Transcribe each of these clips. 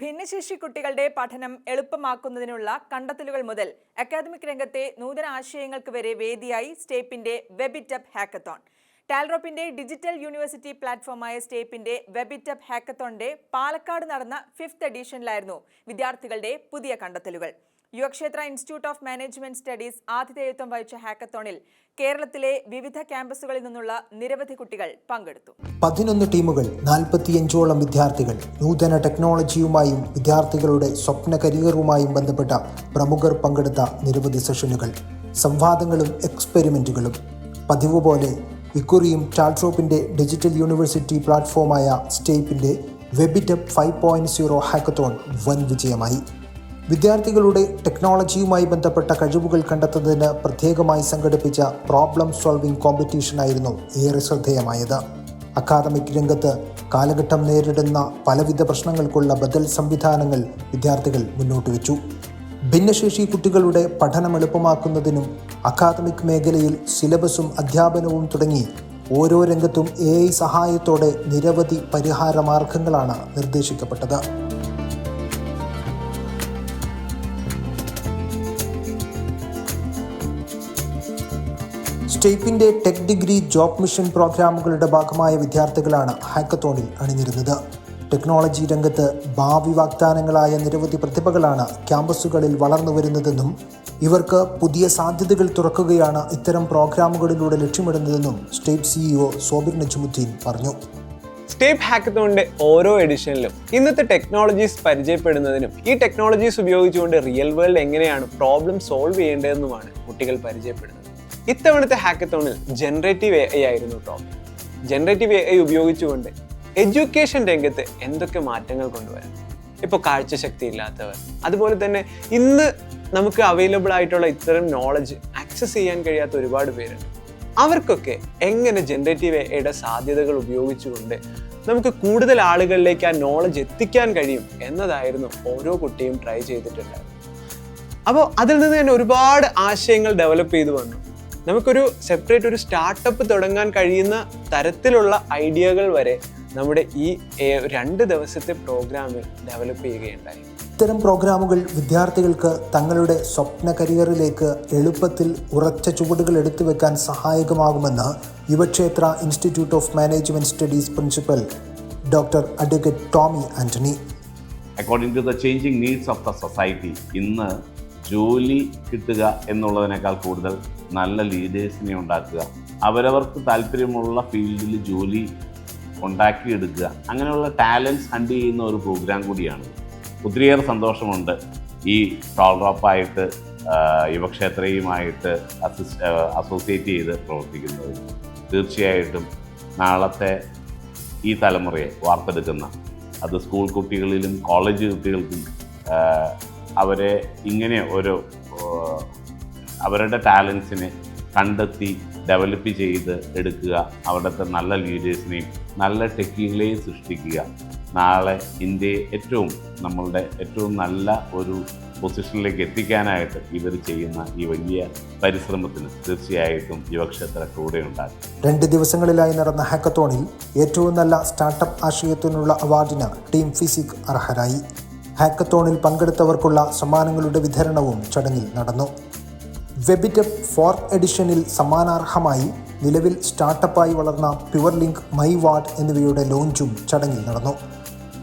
ഭിന്നശേഷി കുട്ടികളുടെ പഠനം എളുപ്പമാക്കുന്നതിനുള്ള കണ്ടെത്തലുകൾ മുതൽ അക്കാദമിക് രംഗത്തെ നൂതന ആശയങ്ങൾക്ക് വരെ വേദിയായി സ്റ്റേപ്പിന്റെ വെബിറ്റപ്പ് ഹാക്കത്തോൺ. ടാൽറോപ്പിന്റെ ഡിജിറ്റൽ യൂണിവേഴ്സിറ്റി പ്ലാറ്റ്ഫോമായ സ്റ്റേപ്പിന്റെ വെബിറ്റപ്പ് ഹാക്കത്തോണിന്റെ പാലക്കാട് നടന്ന ഫിഫ്ത് എഡിഷനിലായിരുന്നു വിദ്യാർത്ഥികളുടെ പുതിയ കണ്ടെത്തലുകൾ. Yuvakshetra institute of management studies ആതിഥേയത്വം വഹിച്ച ഹാക്കത്തോണിൽ കേരളത്തിലെ വിവിധ ക്യാമ്പസുകളിൽ നിന്നുള്ള നിരവധി കുട്ടികൾ പങ്കെടുത്തു. പതിനൊന്ന് ടീമുകൾ നാൽപ്പത്തിയഞ്ചോളം വിദ്യാർത്ഥികൾ നൂതന ടെക്നോളജിയുമായും വിദ്യാർത്ഥികളുടെ സ്വപ്ന കരിയറുമായും ബന്ധപ്പെട്ട പ്രമുഖർ പങ്കെടുത്ത നിരവധി സെഷനുകൾ സംവാദങ്ങളും എക്സ്പെരിമെന്റുകളും. പതിവ് പോലെ ഇക്കുറിയും ടാൽട്രോപ്പിന്റെ ഡിജിറ്റൽ യൂണിവേഴ്സിറ്റി പ്ലാറ്റ്ഫോമായ സ്റ്റേപ്പിന്റെ web it up five point zero hackathon വൻ വിജയമായി. വിദ്യാർത്ഥികളുടെ ടെക്നോളജിയുമായി ബന്ധപ്പെട്ട കഴിവുകൾ കണ്ടെത്തുന്നതിന് പ്രത്യേകമായി സംഘടിപ്പിച്ച പ്രോബ്ലം സോൾവിംഗ് കോമ്പറ്റീഷനായിരുന്നു ഏറെ ശ്രദ്ധേയമായത്. അക്കാദമിക് രംഗത്ത് കാലഘട്ടം നേരിടുന്ന പലവിധ പ്രശ്നങ്ങൾക്കുള്ള ബദൽ സംവിധാനങ്ങൾ വിദ്യാർത്ഥികൾ മുന്നോട്ട് വെച്ചു. ഭിന്നശേഷി കുട്ടികളുടെ പഠനം എളുപ്പമാക്കുന്നതിനും അക്കാദമിക് മേഖലയിൽ സിലബസും അധ്യാപനവും തുടങ്ങി ഓരോ രംഗത്തും എ സഹായത്തോടെ നിരവധി പരിഹാര മാർഗങ്ങളാണ് നിർദ്ദേശിക്കപ്പെട്ടത്. സ്റ്റേപ്പിന്റെ ടെക് ഡിഗ്രി ജോബ് മിഷൻ പ്രോഗ്രാമുകളുടെ ഭാഗമായ വിദ്യാർത്ഥികളാണ് ഹാക്കത്തോണിൽ അണിനിരുന്നത്. ടെക്നോളജി രംഗത്ത് ഭാവി വാഗ്ദാനങ്ങളായ നിരവധി പ്രതിഭകളാണ് ക്യാമ്പസുകളിൽ വളർന്നു വരുന്നതെന്നും ഇവർക്ക് പുതിയ സാധ്യതകൾ തുറക്കുകയാണ് ഇത്തരം പ്രോഗ്രാമുകളിലൂടെ ലക്ഷ്യമിടുന്നതെന്നും സ്റ്റേറ്റ് സിഇഒ സോബിർ നജുമുദ്ദീൻ പറഞ്ഞു. സ്റ്റേപ്പ് ഹാക്കത്തോണിന്റെ ഓരോ എഡിഷനിലും ഇന്നത്തെ ടെക്നോളജീസ് പരിചയപ്പെടുന്നതിനും ഈ ടെക്നോളജീസ് ഉപയോഗിച്ചുകൊണ്ട് റിയൽ വേൾഡ് എങ്ങനെയാണ് പ്രോബ്ലം സോൾവ് ചെയ്യേണ്ടതെന്നുമാണ് കുട്ടികൾ പരിചയപ്പെടുന്നത്. ഇത്തവണത്തെ ഹാക്കത്തോണിൽ ജനറേറ്റീവ് എ ഐ ആയിരുന്നു ടോപ്പിക് ജനറേറ്റീവ് എ ഐ ഉപയോഗിച്ചുകൊണ്ട് എഡ്യൂക്കേഷൻ രംഗത്ത് എന്തൊക്കെ മാറ്റങ്ങൾ കൊണ്ടുവരാം? ഇപ്പോൾ കാഴ്ചശക്തി ഇല്ലാത്തവർ അതുപോലെ തന്നെ ഇന്ന് നമുക്ക് അവൈലബിൾ ആയിട്ടുള്ള ഇത്തരം നോളജ് ആക്സസ് ചെയ്യാൻ കഴിയാത്ത ഒരുപാട് പേരുണ്ട്. അവർക്കൊക്കെ എങ്ങനെ ജനറേറ്റീവ് എയുടെ സാധ്യതകൾ ഉപയോഗിച്ചുകൊണ്ട് നമുക്ക് കൂടുതൽ ആളുകളിലേക്ക് ആ നോളജ് എത്തിക്കാൻ കഴിയും എന്നതായിരുന്നു ഓരോ കുട്ടിയും ട്രൈ ചെയ്തിട്ടുണ്ടായിരുന്നത്. അപ്പോൾ അതിൽ നിന്ന് തന്നെ ഒരുപാട് ആശയങ്ങൾ ഡെവലപ്പ് ചെയ്തു വന്നു. നമുക്കൊരു സെപ്പറേറ്റ് ഒരു സ്റ്റാർട്ടപ്പ് തുടങ്ങാൻ കഴിയുന്ന തരത്തിലുള്ള ഐഡിയകൾ വരെ നമ്മുടെ ഈ രണ്ട് ദിവസത്തെ പ്രോഗ്രാമിൽ ഡെവലപ്പ് ചെയ്യുകയുണ്ടായി. ഇത്തരം പ്രോഗ്രാമുകൾ വിദ്യാർത്ഥികൾക്ക് തങ്ങളുടെ സ്വപ്ന കരിയറിലേക്ക് എളുപ്പത്തിൽ ഉറച്ച ചുവടുകൾ എടുത്തു വെക്കാൻ സഹായകമാകുമെന്ന് Yuvakshetra institute of management studies principal doctor advocate Tomy Antony according to the changing needs of the society ഇന്ന് ജോലി കിട്ടുക എന്നുള്ളതിനേക്കാൾ കൂടുതൽ നല്ല ലീഡേഴ്സിനെ ഉണ്ടാക്കുക. അവരവർക്ക് താല്പര്യമുള്ള ഫീൽഡിൽ ജോലി ഉണ്ടാക്കിയെടുക്കുക. അങ്ങനെയുള്ള ടാലൻസ് ഹണ്ട് ചെയ്യുന്ന ഒരു പ്രോഗ്രാം കൂടിയാണ്. ഒത്തിരിയേറെ സന്തോഷമുണ്ട്. ഈ ടോൾറോപ്പായിട്ട് യുവക്ഷേത്രയുമായിട്ട് അസിസ് അസോസിയേറ്റ് ചെയ്ത് പ്രവർത്തിക്കുന്നത്. തീർച്ചയായിട്ടും നാളത്തെ ഈ തലമുറയെ വാർത്തെടുക്കുന്ന അത് സ്കൂൾ കുട്ടികളിലും കോളേജ് കുട്ടികൾക്കും അവരെ ഇങ്ങനെ ഒരു അവരുടെ ടാലൻസിനെ കണ്ടെത്തി ഡെവലപ്പ് ചെയ്ത് എടുക്കുക അവിടുത്തെ നല്ല ലീഡേഴ്സിനെയും നല്ല ടെക്കികളെയും സൃഷ്ടിക്കുക. നാളെ ഇന്ത്യയെ ഏറ്റവും നമ്മളുടെ ഏറ്റവും നല്ല ഒരു പൊസിഷനിലേക്ക് എത്തിക്കാനായിട്ട് ഇവർ ചെയ്യുന്ന ഈ വലിയ പരിശ്രമത്തിന് തീർച്ചയായിട്ടും യുവക്ഷേത്ര കൂടെ ഉണ്ടാകും. രണ്ട് ദിവസങ്ങളിലായി നടന്ന ഹാക്കത്തോണിൽ ഏറ്റവും നല്ല സ്റ്റാർട്ടപ്പ് ആശയത്തിനുള്ള അവാർഡിന് ടീം ഫിസിക് അർഹരായി. ഹാക്കത്തോണിൽ പങ്കെടുത്തവർക്കുള്ള സമ്മാനങ്ങളുടെ വിതരണവും ചടങ്ങിൽ നടന്നു. വെബിറ്റപ്പ് ഫോർത്ത് എഡിഷനിൽ സമ്മാനാർഹമായി നിലവിൽ സ്റ്റാർട്ടപ്പായി വളർന്ന പ്യുവർ ലിങ്ക് മൈ വാർഡ് എന്നിവയുടെ ലോഞ്ചും ചടങ്ങിൽ നടന്നു.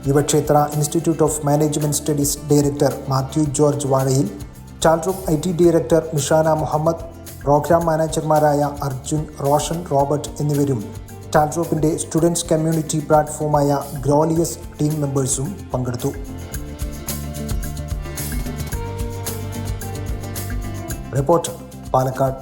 Yuvakshetra institute of management studies director Mathew George Vazhayil ടാൽറൂം I T director Mishana Muhammad program മാനേജർമാരായ Arjun Roshan Robert എന്നിവരും ടാൽറോപ്പിന്റെ സ്റ്റുഡൻസ് കമ്മ്യൂണിറ്റി പ്ലാറ്റ്ഫോമായ ഗ്രോലിയസ് ടീം മെമ്പേഴ്സും പങ്കെടുത്തു. റിപ്പോർട്ടർ പാലക്കാട്.